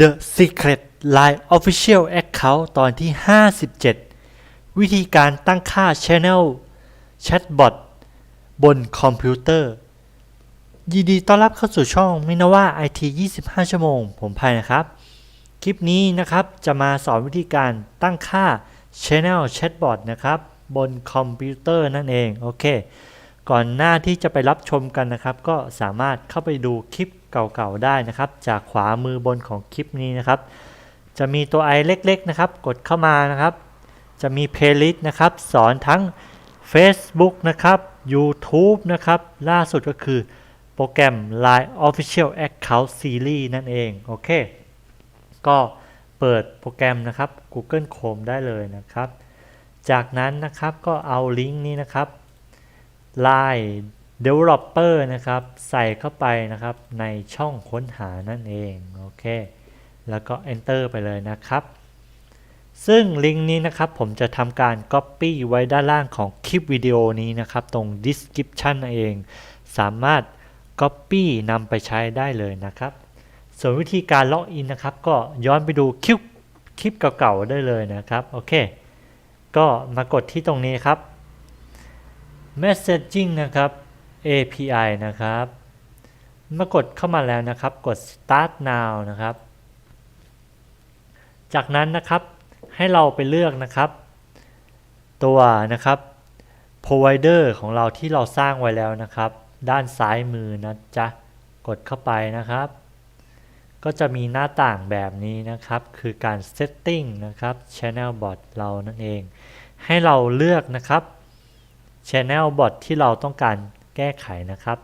The Secret Line Official Account ตอนที่ 57 วิธีการตั้งค่า Channel Chatbot บนคอมพิวเตอร์ ยินดีต้อนรับเข้าสู่ช่องมินาว่า IT 25 ชั่วโมง ผมพายนะครับ คลิปนี้นะครับจะมาสอนวิธีการตั้งค่า Channel Chatbot นะครับ บนคอมพิวเตอร์นั่นเอง โอเค ก่อนหน้าที่จะไปรับชมกันนะครับ ก็สามารถเข้าไปดูคลิปเก่าๆได้นะครับ จากขวามือบนของคลิปนี้นะครับ จะมีตัวไอเล็กๆนะครับ กดเข้ามานะครับ จะมีเพลย์ลิสต์นะครับ สอนทั้ง Facebook นะครับ YouTube นะครับ ล่าสุดก็คือโปรแกรม Line Official Account Series นั่นเอง โอเค ก็เปิดโปรแกรมนะครับ Google Chrome ได้เลยนะครับ จากนั้นนะครับก็เอาลิงก์นี้นะครับ Line Developer นะครับ ใส่เข้าไปนะครับในช่องค้นหานั่นเองโอเคแล้วก็ Enter ไปเลยนะครับ ซึ่งลิงก์นี้นะครับผมจะทำการ Copy ไว้ด้านล่างของคลิปวิดีโอนี้นะครับตรง Description นั่นเอง สามารถ Copy นำไปใช้ได้เลยนะครับ ส่วนวิธีการล็อกอินนะครับ ก็ย้อนไปดูคลิปคลิปเก่าๆได้เลยนะครับโอเค ก็มากดที่ตรงนี้ครับ Messaging นะครับ API นะครับเมื่อกดเข้ามาแล้วนะครับ กด Start Now นะครับ จากนั้นนะครับให้เราไปเลือกนะครับ ตัวนะครับ provider ของเราที่เราสร้างไว้แล้วนะครับ ด้านซ้ายมือนะจ๊ะกดเข้าไปนะครับ ก็จะมีหน้าต่างแบบนี้นะครับ คือการ setting นะครับ channel bot เรานั่นเอง ให้เราเลือกนะครับ channel bot ที่เราต้องการแก้ไขนะครับ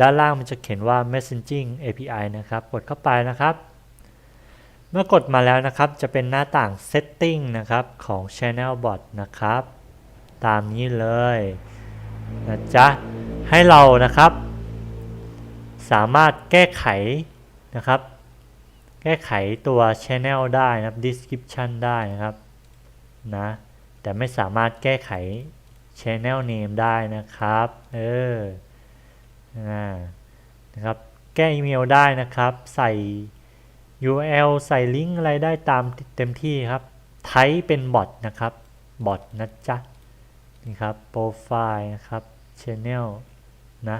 ด้านล่างมันจะเขียนว่า messaging API นะครับ กดเข้าไปนะครับ เมื่อกดมาแล้วนะครับ จะเป็นหน้าต่าง setting นะครับของ channel bot นะครับ ตามนี้เลยนะจ๊ะ ให้เรานะครับ สามารถแก้ไขนะครับ แก้ไขตัว channel ได้นะครับ description ได้นะครับนะแต่ไม่สามารถแก้ไข channel name ได้นะครับ เออนะครับ แก้อีเมลได้นะครับ ใส่ URL ใส่ลิงก์อะไรได้ตามเต็มที่ครับ ไทป์เป็นบอทนะครับ บอทนะจ๊ะ นี่ครับ โปรไฟล์นะครับ Channel นะ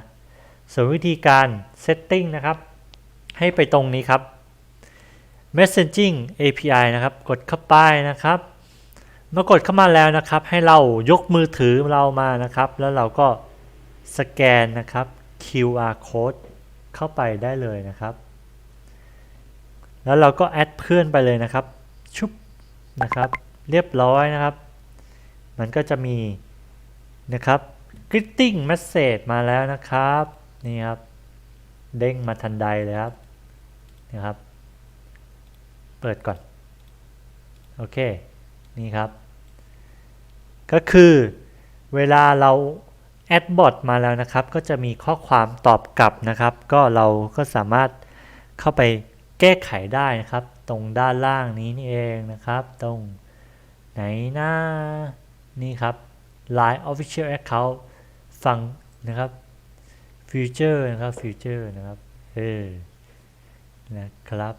ส่วนวิธีการ Setting นะครับ ให้ไปตรงนี้ครับ Messaging API นะครับ กดเข้าไปนะครับ มื่อกดเข้ามาแล้วนะครับ ให้เรายกมือถือเรามานะครับ แล้วเราก็สแกนนะครับ QR code เข้าไปได้เลยนะครับ แล้วเราก็แอดเพื่อนไปเลยนะครับ ชุบนะครับ เรียบร้อยนะครับ มันก็จะมีนะครับ greeting message มาแล้วนะครับ นี่ครับ เด้งมาทันใดเลยครับนะครับ เปิดก่อน โอเค นี่ครับ ก็คือเวลาเราแอดบอทมาแล้วนะครับ ก็จะมีข้อความตอบกลับนะครับ ก็เราก็สามารถเข้าไปแก้ไขได้นะครับ ตรงด้านล่างนี้นี่เองนะครับ ตรงไหนหน้านี่ครับ Line Official Account ฟังนะครับ Future นะครับ Future นะครับเออนะครับ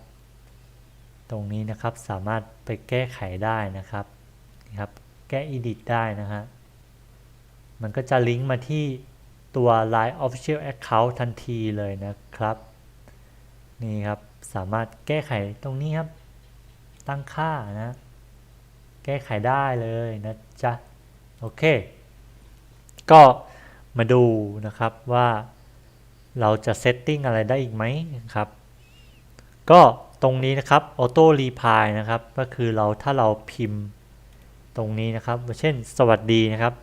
ตรงนี้นะครับสามารถไปแก้ไขได้นะครับนี่ครับ แก้ Edit ได้นะฮะ มันก็จะลิงก์มาที่ตัว Line Official Account ทันทีเลยนะครับ นี่ครับ สามารถแก้ไขตรงนี้ครับ ตั้งค่านะ แก้ไขได้เลยนะจ๊ะ โอเค ก็มาดูนะครับว่าเราจะเซตติ้งอะไรได้อีกไหมนะครับ ก็ตรงนี้นะครับ Auto Reply นะครับ ก็คือเราถ้าเราพิมพ์ ตรงนี้นะครับ เช่นสวัสดีนะครับ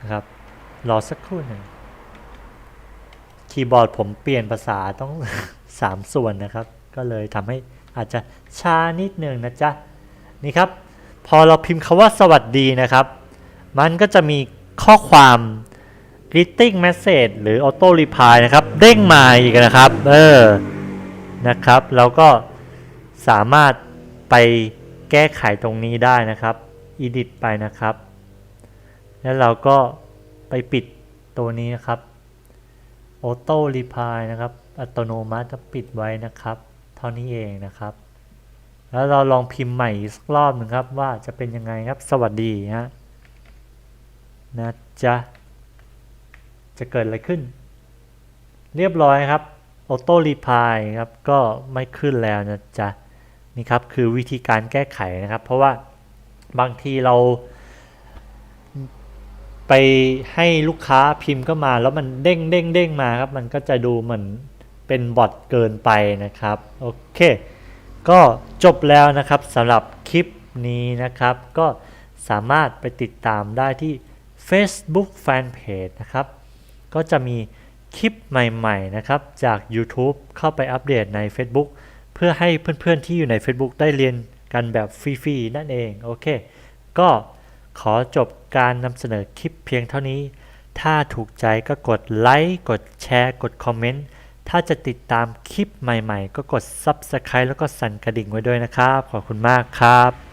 นะครับ รอสักครู่หนึ่งคีย์บอร์ดผมเปลี่ยนภาษาต้อง 3 ส่วนนะครับ ก็เลยทำให้อาจจะช้านิดหนึ่งนะจ๊ะ นี่ครับ พอเราพิมพ์คาว่าสวัสดีนะครับ มันก็จะมีข้อความ greeting message หรือ auto reply นะครับ เด้งมาอีกนะครับ เออ นะครับ เราก็สามารถไป แก้ไขตรงนี้ได้นะครับ edit ไปนะครับ แล้วเราก็ไปปิดตัวนี้นะครับ auto reply นะครับ อัตโนมัติจะปิดไว้นะครับ เท่านี้เองนะครับ แล้วเราลองพิมพ์ใหม่อีกสักรอบหนึ่งครับว่าจะเป็นยังไงครับ สวัสดีฮะนะจ๊ะจะเกิดอะไรขึ้น เรียบร้อยครับออโต้รีพายครับ ก็ไม่ขึ้นแล้วนะจ๊ะ นี่ครับคือวิธีการแก้ไขนะครับ เพราะว่าบางทีเรา ไปให้ลูกค้าพิมพ์ก็มา แล้วมันเด้งเด้งเด้งมาครับ มันก็จะดูเหมือนเป็นบอทเกินไปนะครับโอเค ก็จบแล้วนะครับสำหรับคลิปนี้นะครับ ก็สามารถไปติดตามได้ที่ Facebook Fanpage นะครับ ก็จะมีคลิปใหม่ ๆ นะครับ จาก YouTube เข้าไปอัปเดตใน Facebook เพื่อให้เพื่อนๆที่อยู่ใน Facebook ได้เรียนกันแบบฟรีๆนั่นเองโอเค ก็ขอจบการนำเสนอคลิปเพียงเท่านี้ ถ้าถูกใจก็กดไลค์กดแชร์ กดคอมเมนต์ถ้าจะติดตามคลิปใหม่ๆ ก็กด Subscribe แล้วก็สั่นกระดิ่งไว้ด้วยนะครับ ขอบคุณมากครับ